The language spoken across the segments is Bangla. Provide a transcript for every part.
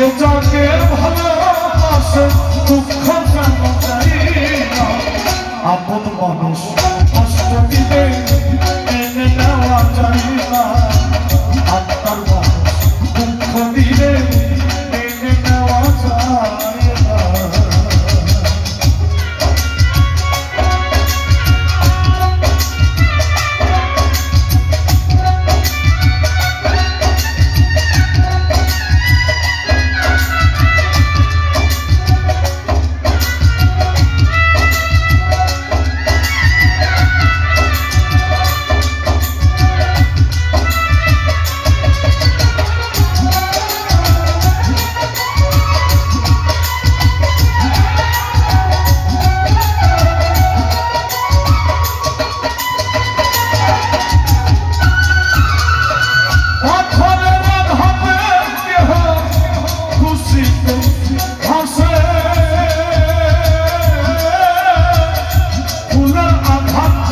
যে যাকে ভালোবাসে দুঃখ কেন চাই আপন মানুষ কষ্ট দিলে এনে নেওয়া চাই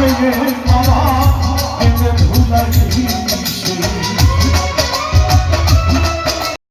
আছে বাবা